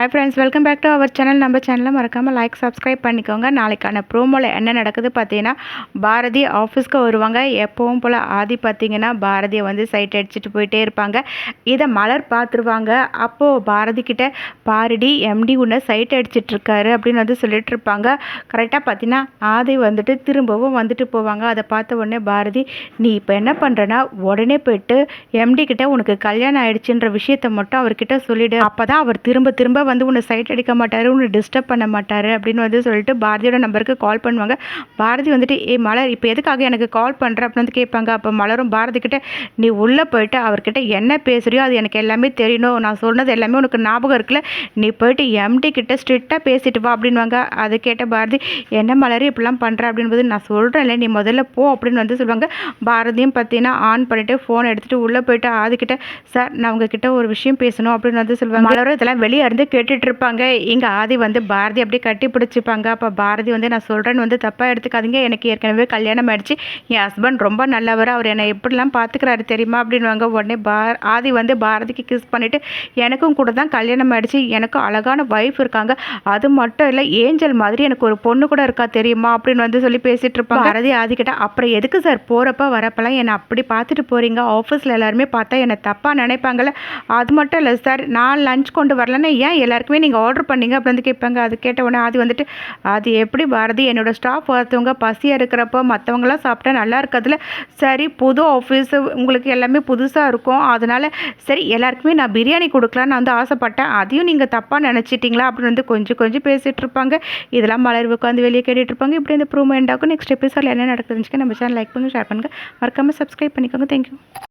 Hi friends welcome back to our channel நம்ம சேனலை மறக்காமல் லைக் சப்ஸ்கிரைப் பண்ணிக்கோங்க. நாளைக்கான ப்ரோமோவில் என்ன நடக்குது பார்த்தீங்கன்னா பாரதி ஆஃபீஸ்க்கு வருவாங்க. எப்பவும் போல் ஆதி பார்த்தீங்கன்னா பாரதியை வந்து சைட் அடிச்சுட்டு போயிட்டே இருப்பாங்க. இதை மலர் பார்த்துருவாங்க. அப்போது பாரதி கிட்ட பாரடி எம்டி உன்னை சைட் அடிச்சிட்ருக்காரு அப்படின்னு வந்து சொல்லிட்டு இருப்பாங்க. கரெக்டாக பார்த்தீங்கன்னா ஆதி வந்துட்டு திரும்பவும் வந்துட்டு போவாங்க. அதை பார்த்த உடனே பாரதி நீ இப்போ என்ன பண்ணுறேன்னா உடனே போயிட்டு எம்டி கிட்ட உனக்கு கல்யாணம் ஆயிடுச்சுன்ற விஷயத்த மட்டும் அவர்கிட்ட சொல்லிவிடு அப்போ தான் அவர் திரும்ப திரும்ப வந்து உன்னை சைட் அடிக்க மாட்டார் உன்னை டிஸ்டர்ப் பண்ண மாட்டார் அப்படின்னு வந்து சொல்லிட்டு பாரதியோட நம்பருக்கு கால் பண்ணுவாங்க. பாரதி வந்துட்டு ஏ மலர் இப்போ எதுக்காக எனக்கு கால் பண்ணுற அப்படின்னு வந்து கேட்பாங்க. அப்போ மலரும் பாரதிக்கிட்ட நீ உள்ளே போயிட்டு அவர்கிட்ட என்ன பேசுறியோ அது எனக்கு எல்லாமே தெரியணும். நான் சொன்னது எல்லாமே உனக்கு ஞாபகம் இருக்குல்ல. நீ போயிட்டு எம்டி கிட்ட ஸ்ட்ரிக்டாக பேசிட்டு வா அப்படின்வாங்க அதை கேட்ட பாரதி என்ன மலர் இப்படிலாம் பண்ணுற அப்படின்போது நான் சொல்கிறேன்ல நீ முதல்ல போ அப்படின்னு வந்து சொல்லுவாங்க. பாரதியும் பார்த்தீங்கன்னா ஆன் பண்ணிவிட்டு ஃபோன் எடுத்துகிட்டு உள்ளே போயிட்டு ஆதிக்கிட்ட சார் நான் உங்ககிட்ட ஒரு விஷயம் பேசணும் அப்படின்னு வந்து சொல்லுவாங்க. மலரும் இதெல்லாம் வெளியே இருந்து கேட்டுட்ருப்பாங்க. இங்கே ஆதி வந்து பாரதி அப்படியே கட்டி பிடிச்சிப்பாங்க. அப்போ பாரதி வந்து நான் சொல்கிறேன்னு வந்து தப்பாக எடுத்துக்காதீங்க. எனக்கு ஏற்கனவே கல்யாணம் ஆயிடுச்சு. என் ஹஸ்பண்ட் ரொம்ப நல்லவர். அவர் என்னை எப்படிலாம் பார்த்துக்கிறாரு தெரியுமா? அப்படின்வாங்க உடனே பார் ஆதி வந்து பாரதிக்கு கிஸ் பண்ணிவிட்டு எனக்கும் கூட தான் கல்யாணம் ஆயிடுச்சு. எனக்கும் அழகான ஒய்ஃப் இருக்காங்க. அது மட்டும் இல்லை ஏஞ்சல் மாதிரி எனக்கு ஒரு பொண்ணு கூட இருக்கா தெரியுமா? அப்படின்னு வந்து சொல்லி பேசிகிட்டு இருப்பாங்க பாரதி ஆதி கிட்ட அப்புறம் எதுக்கு சார் போகிறப்ப வரப்பெல்லாம் என்னை அப்படி பார்த்துட்டு போகிறீங்க ஆஃபீஸில் எல்லாருமே பார்த்தா என்னை தப்பாக நினைப்பாங்கள்ல அது மட்டும் இல்லை சார் நான் லஞ்ச் கொண்டு வரலன்னா ஏன் எல்லாருக்குமே நீங்கள் ஆர்டர் பண்ணீங்க அப்படி வந்து கேட்பாங்க. அது கேட்ட உடனே அது வந்துட்டு அது எப்படி பாரதி? என்னோடய ஸ்டாஃப் ஒருத்தவங்க பசியாக இருக்கிறப்போ மற்றவங்களாம் சாப்பிட்டா நல்லா இருக்கிறதுல சரி புது ஆஃபீஸு உங்களுக்கு எல்லாமே புதுசாக இருக்கும். அதனால் சரி எல்லாருக்குமே நான் பிரியாணி கொடுக்கலான்னு நான் வந்து ஆசைப்பட்டேன். அதையும் நீங்கள் தப்பாக நினச்சிட்டிங்களா? அப்படின்னு வந்து கொஞ்சம் கொஞ்சம் பேசிகிட்டு இருப்பாங்க. இதெல்லாம் மலர் உட்காந்து வெளியே கேட்டுட்டு இருப்பாங்க. இப்படி இந்த ப்ரூவ் ஆகும். நெக்ஸ்ட் எபிசோடில் என்ன நடக்குதுன்னு நம்ம சேனல் லைக் பண்ணுங்கள் ஷேர் பண்ணுங்கள் மறக்காமல் சப்ஸ்கிரைப் பண்ணிக்கோங்க. தேங்க்யூ